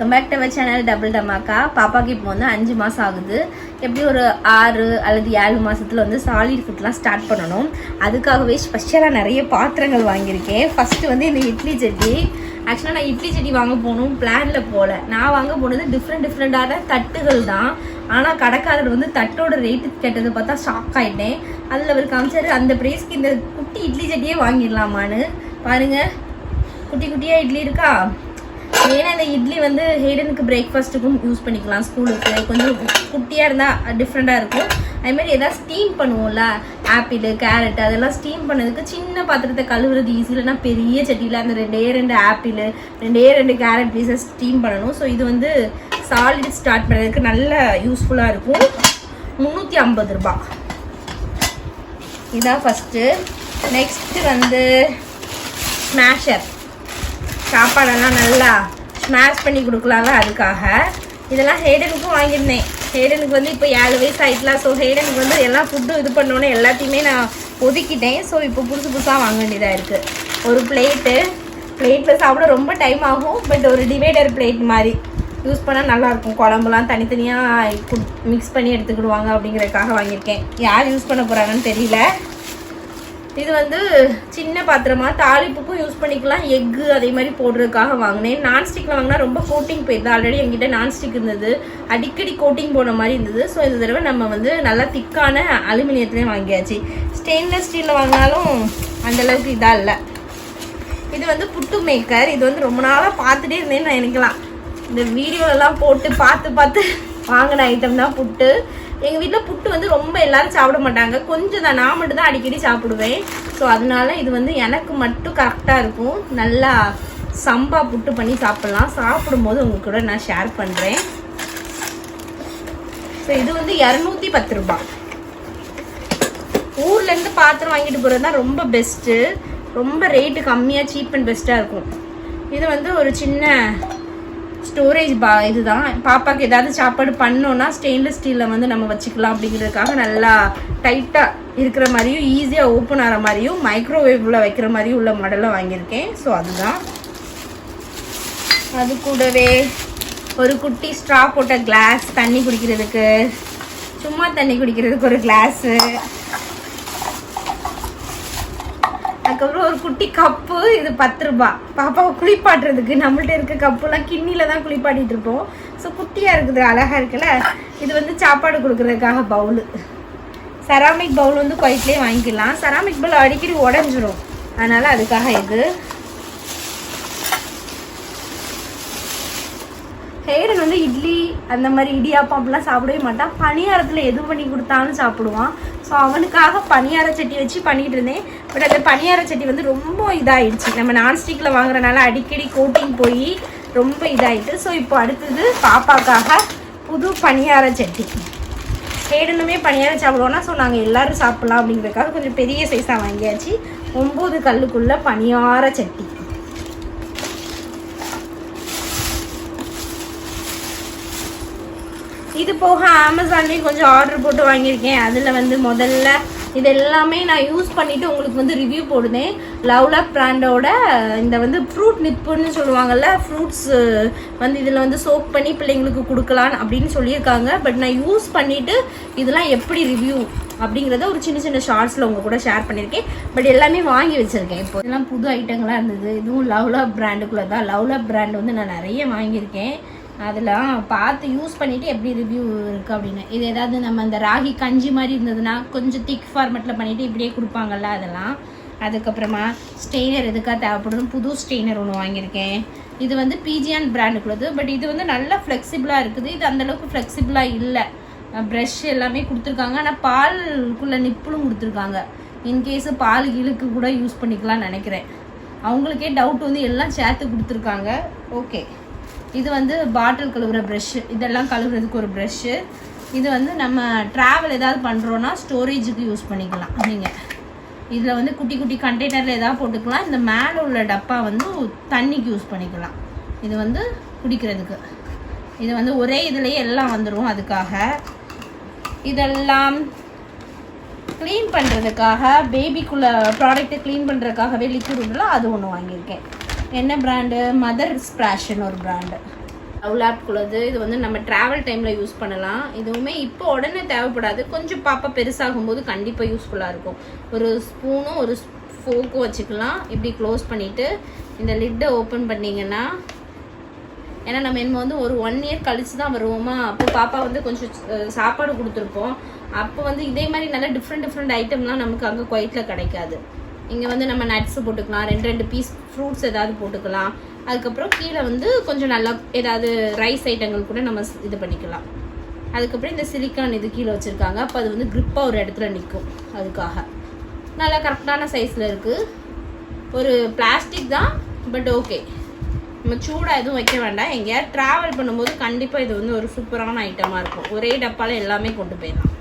Comeback to channel double dhamaka பாப்பாக்கு இப்போ வந்து அஞ்சு மாதம் ஆகுது. எப்படி ஒரு ஆறு அல்லது ஏழு மாதத்தில் வந்து சாலிட் ஃபுட்லாம் ஸ்டார்ட் பண்ணணும்? அதுக்காகவே ஸ்பெஷலாக நிறைய பாத்திரங்கள் வாங்கியிருக்கேன். ஃபஸ்ட்டு வந்து இந்த இட்லி சட்டி. ஆக்சுவலாக நான் இட்லி சட்டி வாங்க போகணும் பிளானில் போகல நான் வாங்க போனது டிஃப்ரெண்ட் டிஃப்ரெண்ட்டான தட்டுகள் தான். ஆனால் கடைக்காரர் வந்து தட்டோட ரேட்டு கேட்டதை பார்த்தா ஷாக் ஆகிட்டேன் அதில் அவர் காமிச்சாரு அந்த ப்ரைஸ்க்கு இந்த குட்டி இட்லி சட்டியே வாங்கிடலாமான்னு. பாருங்கள் குட்டி குட்டியாக இட்லி இருக்கா? ஏன்னா இந்த இட்லி வந்து ஹெய்டனுக்கு பிரேக்ஃபாஸ்ட்டுக்கும் யூஸ் பண்ணிக்கலாம். ஸ்கூலுக்கு கொஞ்சம் குட்டியாக இருந்தால் டிஃப்ரெண்ட்டாக இருக்கும். அதுமாரி எதாவது ஸ்டீம் பண்ணுவோம்ல ஆப்பிள் கேரட் அதெல்லாம் ஸ்டீம் பண்ணதுக்கு சின்ன பாத்திரத்தை கழுவுறது ஈஸி இல்லைனா பெரிய சட்டியில் அந்த ரெண்டே ரெண்டு ஆப்பிள் ரெண்டே ரெண்டு கேரட் பீஸை ஸ்டீம் பண்ணணும். ஸோ இது வந்து சாலிட் ஸ்டார்ட் பண்ணுறதுக்கு நல்ல யூஸ்ஃபுல்லாக இருக்கும். முந்நூற்றி ஐம்பது ரூபாய் இதான் ஃபஸ்ட்டு நெக்ஸ்ட்டு வந்து ஸ்மாஷர் சாப்பாடெல்லாம் நல்லா ஸ்மாஷ் பண்ணி கொடுக்கலாம்ல அதுக்காக. இதெல்லாம் ஹேடனுக்கும் வாங்கியிருந்தேன். ஹேடனுக்கு வந்து இப்போ ஏழு வயசு ஆகிட்டலாம் ஸோ ஹேடனுக்கு வந்து எல்லா ஃபுட்டும் இது பண்ணோன்னே எல்லாத்தையுமே நான் ஒதுக்கிட்டேன். ஸோ இப்போ புதுசு புதுசாக வாங்க வேண்டியதாக இருக்குது ஒரு பிளேட்டு பிளேட்டில் சாப்பிட ரொம்ப டைம் ஆகும் பட் ஒரு டிவைடர் பிளேட் மாதிரி. யூஸ் பண்ணால் நல்லாயிருக்கும். குழம்புலாம் தனித்தனியாக மிக்ஸ் பண்ணி எடுத்துக்கிடுவாங்க அப்படிங்கிறதுக்காக வாங்கியிருக்கேன். யார் யூஸ் பண்ண போகிறாங்கன்னு தெரியல. இது வந்து சின்ன பாத்திரமா தாளிப்புக்கும் யூஸ் பண்ணிக்கலாம். எக்கு அதே மாதிரி போடுறதுக்காக வாங்கினேன். நான்ஸ்டிக்கில் வாங்கினா ரொம்ப கோட்டிங் போயிருது. ஆல்ரெடி என்கிட்ட நான்ஸ்டிக் இருந்தது. அடிக்கடி கோட்டிங் போன மாதிரி இருந்தது. ஸோ இந்த தடவை நம்ம வந்து நல்லா திக்கான அலுமினியத்துலேயும் வாங்கியாச்சு. ஸ்டெயின்லெஸ் ஸ்டீலில் வாங்கினாலும் அந்தளவுக்கு இதாக இல்லை. இது வந்து புட்டு மேக்கர் இது வந்து ரொம்ப நாளாக பார்த்துட்டே இருந்தேன்னு நான் நினைக்கலாம். இந்த வீடியோலாம் போட்டு பார்த்து பார்த்து வாங்கின ஐட்டம் தான் புட்டு. எங்கள் வீட்டில் புட்டு வந்து ரொம்ப எல்லாரும் சாப்பிட மாட்டாங்க. கொஞ்சம் தான். நான் மட்டும் தான் அடிக்கடி சாப்பிடுவேன். ஸோ அதனால இது வந்து எனக்கு மட்டும் கரெக்டாக இருக்கும். நல்லா சம்பா புட்டு பண்ணி சாப்பிட்லாம். சாப்பிடும்போது உங்க கூட நான் ஷேர் பண்ணுறேன் ஸோ இது வந்து இரநூத்தி பத்து ரூபா ஊர்லேருந்து பாத்திரம் வாங்கிட்டு போகிறது தான் ரொம்ப பெஸ்ட்டு ரொம்ப ரேட்டு கம்மியாக சீப் அண்ட் பெஸ்ட்டாக இருக்கும். இது வந்து ஒரு சின்ன ஸ்டோரேஜ் பா இதுதான். பாப்பாவுக்கு ஏதாவது சாப்பாடு பண்ணோன்னா ஸ்டெயின்லெஸ் ஸ்டீலில் வந்து நம்ம வச்சுக்கலாம் அப்படிங்கிறதுக்காக நல்லா டைட்டாக இருக்கிற மாதிரியும் ஈஸியாக ஓப்பன் ஆகிற மாதிரியும் மைக்ரோவேவில் வைக்கிற மாதிரியும் உள்ள மாடலாக வாங்கியிருக்கேன். ஸோ அதுதான். அது கூடவே ஒரு குட்டி ஸ்ட்ரா போட்ட கிளாஸ் தண்ணி குடிக்கிறதுக்கு. சும்மா தண்ணி குடிக்கிறதுக்கு ஒரு கிளாஸு அதுக்கப்புறம் ஒரு குட்டி கப்பு இது பத்து ரூபா. பாப்பாவை குளிப்பாட்டுறதுக்கு நம்மள்ட்ட இருக்க கப்புலாம் கிண்ணில தான் குளிப்பாட்டிட்டு இருப்போம். ஸோ குட்டியாக இருக்குது அழகாக இருக்குல்ல? இது வந்து சாப்பாடு கொடுக்கறதுக்காக பவுலு. செராமிக் பவுல் வந்து குவைட்லேயே வாங்கிக்கலாம். செராமிக் பவுல் அடிக்கடி உடஞ்சிரும். அதனால் அதுக்காக இது. ஹேடன் வந்து இட்லி அந்த மாதிரி இடியாப்பம் அப்படிலாம் சாப்பிடவே மாட்டான் பணியாரத்தில் எது பண்ணி கொடுத்தாலும் சாப்பிடுவான். ஸோ அவனுக்காக பணியார சட்டி வச்சு பண்ணிட்டு இருந்தேன். பட் அந்த பணியார சட்டி வந்து ரொம்ப இதாகிடுச்சு நம்ம நான்ஸ்டிக்கில் வாங்குறனால அடிக்கடி கோட்டிங் போய் ரொம்ப இதாயிட்டு. ஸோ இப்போ அடுத்தது பாப்பாக்காக புது பணியார சட்டி. ஹேடனுமே பணியாரம் சாப்பிடுவோம்னா ஸோ நாங்கள் எல்லாரும் சாப்பிட்லாம் அப்படிங்கிறதுக்காக கொஞ்சம் பெரிய சைஸாக வாங்கியாச்சு. ஒம்பது கல்லுக்குள்ளே பணியார சட்டி. இது போக அமேசான்லேயும் கொஞ்சம் ஆர்டர் போட்டு வாங்கியிருக்கேன். அதில் வந்து முதல்ல இது எல்லாமே நான் யூஸ் பண்ணிவிட்டு உங்களுக்கு வந்து ரிவ்யூ போடுதேன். லவ்லாக் பிராண்டோட இந்த வந்து ஃப்ரூட் நிப்புன்னு சொல்லுவாங்கள்ல ஃப்ரூட்ஸ் வந்து இதில் வந்து சோப் பண்ணி பிள்ளைங்களுக்கு கொடுக்கலாம் அப்படின்னு சொல்லியிருக்காங்க. பட் நான் யூஸ் பண்ணிவிட்டு இதெல்லாம் எப்படி ரிவ்யூ அப்படிங்கிறத ஒரு சின்ன சின்ன ஷார்ட்ஸில் உங்கள் கூட ஷேர் பண்ணியிருக்கேன். பட் எல்லாமே வாங்கி வச்சுருக்கேன் இப்போ. இதெல்லாம் புது ஐட்டங்களாக இருந்தது. இதுவும் லவ்லாக் பிராண்டுக்குள்ளே தான் லவ்லாக் பிராண்ட் வந்து நான் நிறைய வாங்கியிருக்கேன். அதெல்லாம் பார்த்து யூஸ் பண்ணிவிட்டு எப்படி ரிவ்யூ இருக்குது அப்படின்னு. இது ஏதாவது நம்ம அந்த ராகி கஞ்சி மாதிரி இருந்ததுன்னா கொஞ்சம் திக் ஃபார்மெட்டில் பண்ணிவிட்டு இப்படியே கொடுப்பாங்கல்ல அதெல்லாம். அதுக்கப்புறமா ஸ்டெய்னர் எதுக்காக தேவைப்படும் புது ஸ்டெய்னர் ஒன்று வாங்கியிருக்கேன். இது வந்து பிஜியான் பிராண்டுக்குள்ளது பட் இது வந்து நல்லா ஃப்ளெக்சிபிளாக இருக்குது. இது அந்தளவுக்கு ஃப்ளெக்சிபிளாக இல்லை. ப்ரஷ் எல்லாமே கொடுத்துருக்காங்க. ஆனால் பாலுக்குள்ளே நிப்புளும் கொடுத்துருக்காங்க. இன்கேஸு பால் இழுக்கு கூட யூஸ் பண்ணிக்கலாம்னு நினைக்கிறேன். அவங்களுக்கே டவுட் வந்து எல்லாம் சேர்த்து கொடுத்துருக்காங்க. ஓகே இது வந்து பாட்டில் கழுவுற ப்ரெஷ்ஷு இதெல்லாம் கழுவுறதுக்கு ஒரு ப்ரெஷ்ஷு இது வந்து நம்ம ட்ராவல் ஏதாவது பண்ணுறோன்னா ஸ்டோரேஜுக்கு யூஸ் பண்ணிக்கலாம். நீங்கள் இதில் வந்து குட்டி குட்டி கண்டெய்னரில் ஏதாவது போட்டுக்கலாம். இந்த மேலே உள்ள டப்பா வந்து தண்ணிக்கு யூஸ் பண்ணிக்கலாம். இது வந்து குடிக்கிறதுக்கு. இது வந்து ஒரே இதுலேயே எல்லாம் வந்துடும் அதுக்காக. இதெல்லாம் க்ளீன் பண்ணுறதுக்காக பேபிக்குள்ளே ப்ராடக்ட்டை க்ளீன் பண்ணுறதுக்காகவே லிக்விட் அது ஒன்று வாங்கியிருக்கேன். என்ன பிராண்டு மதர் ஸ்ப்ராஷ்னு ஒரு பிராண்டு அவுலாட்குள்ளது இது வந்து நம்ம ட்ராவல் டைமில் யூஸ் பண்ணலாம். இதுவுமே இப்போ உடனே தேவைப்படாது. கொஞ்சம் பாப்பா பெருசாகும்போது கண்டிப்பாக யூஸ்ஃபுல்லாக இருக்கும். ஒரு ஸ்பூனும் ஒரு ஃபோக்கும் வச்சுக்கலாம். இப்படி க்ளோஸ் பண்ணிவிட்டு இந்த லிட்டை ஓப்பன் பண்ணிங்கன்னா ஏன்னா நம்ம என்ன வந்து ஒரு ஒன் இயர் கழித்து தான் வருவோமா? அப்போ பாப்பா வந்து கொஞ்சம் சாப்பாடு கொடுத்துருப்போம். அப்போ வந்து இதே மாதிரி நல்லா டிஃப்ரெண்ட் டிஃப்ரெண்ட் ஐட்டம்லாம் நமக்கு அங்கே குவைட்டில் கிடைக்காது. இங்கே வந்து நம்ம நட்ஸ் போட்டுக்கலாம். ரெண்டு ரெண்டு பீஸ் ஃப்ரூட்ஸ் ஏதாவது போட்டுக்கலாம். அதுக்கப்புறம் கீழே வந்து கொஞ்சம் நல்லா ஏதாவது ரைஸ் ஐட்டங்கள் கூட நம்ம ஸ்- இது பண்ணிக்கலாம். அதுக்கப்புறம் இந்த சிலிக்கான் இது கீழே வச்சுருக்காங்க. அப்போ அது வந்து க்ரிப்பாக ஒரு இடத்துல நிற்கும் அதுக்காக. நல்லா கரெக்டான சைஸில் இருக்குது ஒரு பிளாஸ்டிக் தான் பட் ஓகே நம்ம சூடாக எதுவும் வைக்க வேண்டாம். எங்கேயாவது ட்ராவல் பண்ணும்போது கண்டிப்பாக இது வந்து ஒரு சூப்பரான ஐட்டமாக இருக்கும். ஒரே டப்பாவில் எல்லாமே கொண்டு போயிடலாம்.